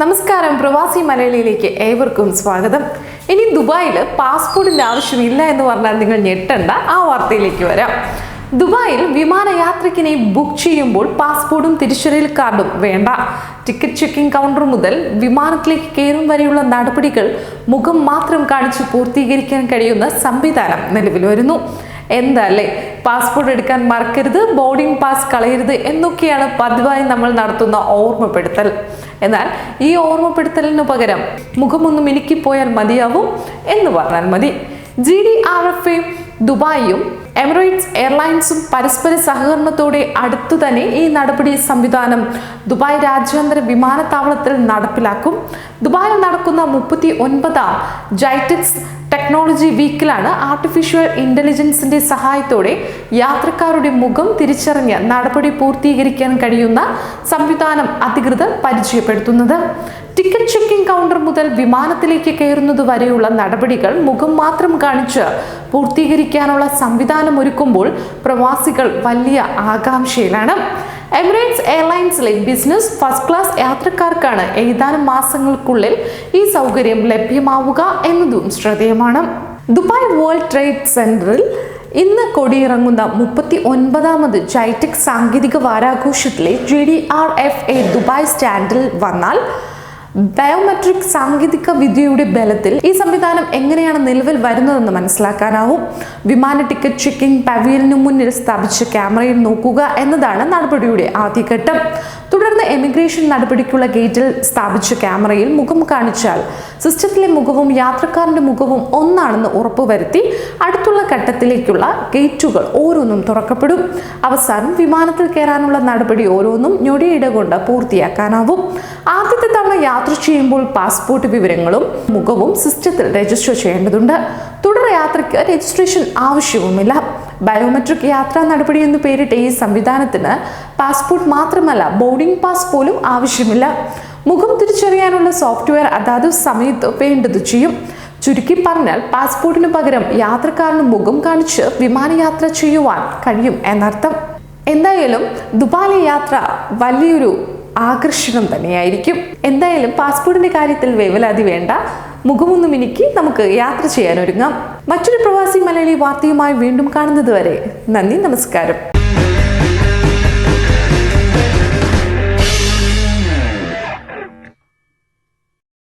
നമസ്കാരം. പ്രവാസി മലയാളിയിലേക്ക് ഏവർക്കും സ്വാഗതം. ഇനി ദുബായിൽ പാസ്പോർട്ടിന്റെ ആവശ്യമില്ല എന്ന് പറഞ്ഞാൽ നിങ്ങൾ ഞെട്ടണ്ട. ആ വാർത്തയിലേക്ക് വരാം. ദുബായിൽ വിമാനയാത്രയ്ക്കിനെ ബുക്ക് ചെയ്യുമ്പോൾ പാസ്പോർട്ടും തിരിച്ചറിയൽ കാർഡും വേണ്ട. ടിക്കറ്റ് ചെക്കിംഗ് കൗണ്ടർ മുതൽ വിമാനത്തിലേക്ക് കയറും വരെയുള്ള നടപടികൾ മുഖം മാത്രം കാണിച്ച് പൂർത്തീകരിക്കാൻ കഴിയുന്ന സംവിധാനം നിലവിൽ വരുന്നു. എന്തല്ലേ? പാസ്പോർട്ട് എടുക്കാൻ മറക്കരുത് ബോർഡിംഗ് പാസ് കളയരുത് എന്നൊക്കെയാണ് പതിവായി നമ്മൾ നടത്തുന്ന ഓർമ്മപ്പെടുത്തൽ. എന്നാൽ ഈ ഓർമ്മപ്പെടുത്തലിനു പകരം മുഖമൊന്നും മിനുക്കിപ്പോയാൽ മതിയാവും എന്ന് പറഞ്ഞാൽ മതി. G D R F A ദുബായിയും Emirates എയർലൈൻസും പരസ്പര സഹകരണത്തോടെ അടുത്തു തന്നെ ഈ നടപടി സംവിധാനം ദുബായ് രാജ്യാന്തര വിമാനത്താവളത്തിൽ നടപ്പിലാക്കും. ദുബായിൽ നടക്കുന്ന മുപ്പത്തി ഒൻപതാം ജൈറ്റിക്സ് ടെക്നോളജി വീക്കിലാണ് ആർട്ടിഫിഷ്യൽ ഇന്റലിജൻസിന്റെ സഹായത്തോടെ യാത്രക്കാരുടെ മുഖം തിരിച്ചറിഞ്ഞ് നടപടി പൂർത്തീകരിക്കാൻ കഴിയുന്ന സംവിധാനം അധികൃതർ പരിചയപ്പെടുത്തുന്നത്. ടിക്കറ്റ് ചെക്കിംഗ് കൗണ്ടർ മുതൽ വിമാനത്തിലേക്ക് കയറുന്നത് വരെയുള്ള നടപടികൾ മുഖം മാത്രം കാണിച്ച് പൂർത്തീകരിക്കാനുള്ള സംവിധാനം ഒരുക്കുമ്പോൾ പ്രവാസികൾ വലിയ ആകാംക്ഷയിലാണ്. എമിറേറ്റ്സ് എയർലൈൻസിലെ ബിസിനസ് ഫസ്റ്റ് ക്ലാസ് യാത്രക്കാർക്കാണ് ഏതാനും മാസങ്ങൾക്കുള്ളിൽ ഈ സൗകര്യം ലഭ്യമാവുക എന്നതും ശ്രദ്ധേയമാണ്. ദുബായ് വേൾഡ് ട്രേഡ് സെന്ററിൽ ഇന്ന് കൊടിയിറങ്ങുന്ന മുപ്പത്തി ഒൻപതാമത് ജൈടെക് സാങ്കേതിക വാരാഘോഷത്തിലെ G D R F A Dubai സ്റ്റാൻഡിൽ വന്നാൽ ബയോമെട്രിക് സാങ്കേതിക വിദ്യയുടെ ബലത്തിൽ ഈ സംവിധാനം എങ്ങനെയാണ് നിലവിൽ വരുന്നതെന്ന് മനസ്സിലാക്കാനാവും. വിമാന ടിക്കറ്റ് ചെക്കിംഗ് പവിയലിനു മുന്നിൽ സ്ഥാപിച്ച ക്യാമറയിൽ നോക്കുക എന്നതാണ് നടപടിയുടെ ആദ്യഘട്ടം. തുടർന്ന് എമിഗ്രേഷൻ നടപടിക്കുള്ള ഗേറ്റിൽ സ്ഥാപിച്ച ക്യാമറയിൽ മുഖം കാണിച്ചാൽ സിസ്റ്റത്തിലെ മുഖവും യാത്രക്കാരന്റെ മുഖവും ഒന്നാണെന്ന് ഉറപ്പുവരുത്തി അടുത്തുള്ള ഘട്ടത്തിലേക്കുള്ള ഗേറ്റുകൾ ഓരോന്നും തുറക്കപ്പെടും. അവസാനം വിമാനത്തിൽ കയറാനുള്ള നടപടി ഓരോന്നും ഞൊടിയിട കൊണ്ട് പൂർത്തിയാക്കാനാവും. ആദ്യത്തെ തവണ യാത്ര ചെയ്യുമ്പോൾ പാസ്പോർട്ട് വിവരങ്ങളും മുഖവും സിസ്റ്റത്തിൽ രജിസ്റ്റർ ചെയ്യേണ്ടതുണ്ട്. തുടർ യാത്രയ്ക്ക് രജിസ്ട്രേഷൻ ആവശ്യവുമില്ല. ബയോമെട്രിക് യാത്രാ നടപടി എന്ന് പേരിട്ട ഈ സംവിധാനത്തിന് പാസ്പോർട്ട് മാത്രമല്ല ബോർഡിംഗ് പാസ് പോലും ആവശ്യമില്ല. മുഖം തിരിച്ചറിയാനുള്ള സോഫ്റ്റ്വെയർ അതാത് സമയത്ത് വേണ്ടത് ചെയ്യും. ചുരുക്കി പറഞ്ഞാൽ പാസ്പോർട്ടിന് പകരം യാത്രക്കാരന് മുഖം കാണിച്ച് വിമാനയാത്ര ചെയ്യുവാൻ കഴിയും എന്നർത്ഥം. എന്തായാലും ദുബായിലെ യാത്ര വലിയൊരു ആകർഷണം തന്നെയായിരിക്കും. എന്തായാലും പാസ്പോർട്ടിന്റെ കാര്യത്തിൽ വേവലാതി വേണ്ട. മുഖമൊന്നും എനിക്ക് നമുക്ക് യാത്ര ചെയ്യാനൊരുങ്ങാം. മറ്റൊരു പ്രവാസി മലയാളി വാർത്തയുമായി വീണ്ടും കാണുന്നത് വരെ നന്ദി നമസ്കാരം.